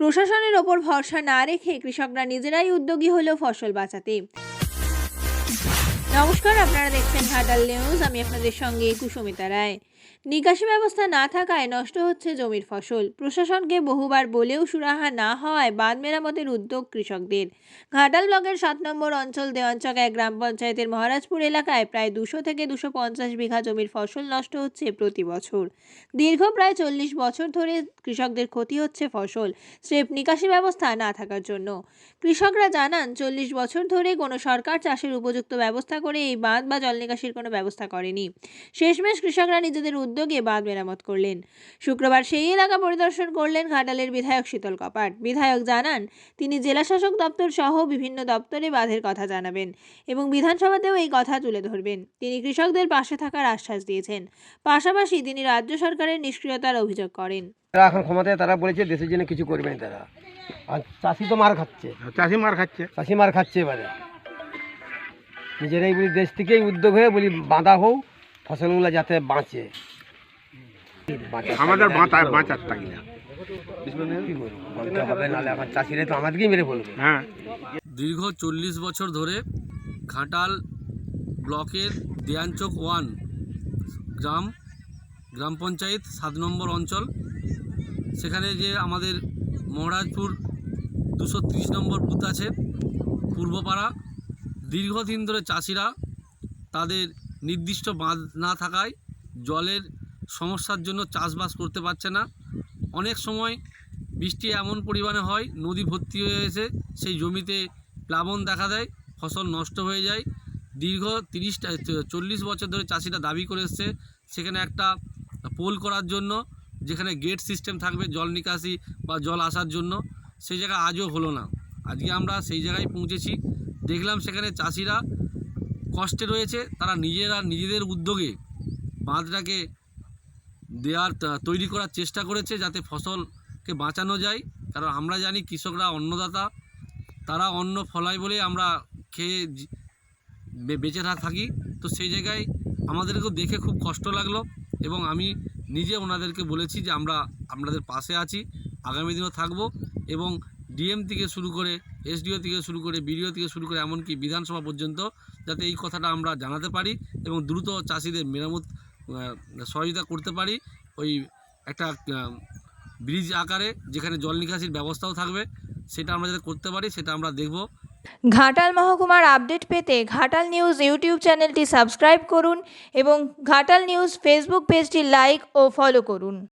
প্রশাসনের ওপর ভরসা না রেখে কৃষকরা নিজেরাই উদ্যোগী হলো ফসল বাঁচাতে। নমস্কার, আপনারা দেখছেন হাডাল নিউজ। আমি আপনাদের সঙ্গে কুসুমিতা রায়। নিকাশি ব্যবস্থা না থাকায় নষ্ট হচ্ছে জমির ফসল। প্রশাসনকে বহুবার বলেও সুরাহা না হওয়ায় বাঁধ মেরামতের উদ্যোগ কৃষকদের। ঘাটাল ব্লকের সাত নম্বর অঞ্চল দেওয়ানচক এক গ্রাম পঞ্চায়েতের মহারাজপুর এলাকায় প্রায় দুশো থেকে দুশো পঞ্চাশ বিঘা জমির ফসল নষ্ট হচ্ছে প্রতি বছর। দীর্ঘ প্রায় চল্লিশ বছর ধরে কৃষকদের ক্ষতি হচ্ছে ফসল, স্রেফ নিকাশি ব্যবস্থা না থাকার জন্য। কৃষকরা জানান, চল্লিশ বছর ধরে কোনো সরকার চাষের উপযুক্ত ব্যবস্থা করে এই বাঁধ বা জল নিকাশির কোনো ব্যবস্থা করেনি। শেষমেশ কৃষকরা নিজেদের উদ্যোগে বাঁধ মেরামত করলেন। শুক্রবার সেই এলাকা পরিদর্শন করলেন ঘাটালের বিধায়ক শীতল কপাট। বিধায়ক জানান তিনি জেলাশাসক দপ্তর সহ বিভিন্ন দপ্তরে বাঁধের কথা জানাবেন এবং বিধানসভাতেও এই কথা তুলে ধরবেন। তিনি কৃষকদের পাশে থাকার আশ্বাস দিয়েছেন। পাশাপাশি তিনি রাজ্য সরকারের নিষ্ক্রিয়তার অভিযোগ করেন। তারা এখন ক্ষমতায় তারা বলেছে দেশের জন্য কিছু করবে না তারা। আর চাষি তো মার খাচ্ছে। চাষি মার খাচ্ছে। চাষি মার খাচ্ছে এবারে। নিজেরাই বলি দেশ থেকেই উদ্যোগ হয়ে বলি বাঁধা হোক ফসলগুলো যাতে বাঁচে। আমাদের বাঁচা বাঁচার থাকি না হ্যাঁ। দীর্ঘ চল্লিশ বছর ধরে ঘাটাল ব্লকের দেয়ানচক ওয়ান গ্রাম গ্রাম পঞ্চায়েত সাত নম্বর অঞ্চল। সেখানে যে আমাদের মহারাজপুর দুশো তিরিশ নম্বর বুথ আছে পূর্বপাড়া। দীর্ঘদিন ধরে চাষিরা তাদের নির্দিষ্ট বাঁধ না থাকায় জলের সমস্যার জন্য চাষবাস করতে পারছে না। অনেক সময় বৃষ্টি এমন পরিমাণে হয়, নদী ভর্তি হয়ে এসে সেই জমিতে প্লাবন দেখা দেয়, ফসল নষ্ট হয়ে যায়। দীর্ঘ তিরিশটা চল্লিশ বছর ধরে চাষিরা দাবি করে এসছে, সেখানে একটা পোল করার জন্য, যেখানে গেট সিস্টেম থাকবে জল নিকাশি বা জল আসার জন্য। সেই জায়গা আজও হলো না। আজকে আমরা সেই জায়গায় পৌঁছেছি। দেখলাম সেখানে চাষিরা কষ্টে রয়েছে, তারা নিজেরা নিজেদের উদ্যোগে বাঁধটাকে দেওয়ার তৈরি করার চেষ্টা করেছে যাতে ফসলকে বাঁচানো যায়। কারণ আমরা জানি কৃষকরা অন্নদাতা, তারা অন্ন ফলায় বলে আমরা খেয়ে বেঁচে থাকি। তো সেই জায়গায় আমাদেরকেও দেখে খুব কষ্ট লাগল এবং আমি নিজে ওনাদেরকে বলেছি যে আমরা আপনাদের পাশে আছি, আগামী দিনও থাকব এবং ডিএম থেকে শুরু করে এসডিও থেকে শুরু করে বিডিও থেকে শুরু করে এমনকি বিধানসভা পর্যন্ত যাতে এই কথাটা আমরা জানাতে পারি এবং দ্রুত চাষিদের মেরামত সহযোগিতা করতে পারি। ওই একটা ব্রিজ আকারে যেখানে জল নিকাশির ব্যবস্থাও থাকবে, সেটা আমরা যাতে করতে পারি, সেটা আমরা দেখব। ঘাটাল মহকুমার আপডেট পেতে ঘাটাল নিউজ ইউটিউব চ্যানেলটি সাবস্ক্রাইব করুন এবং ঘাটাল নিউজ ফেসবুক পেজটি লাইক ও ফলো করুন।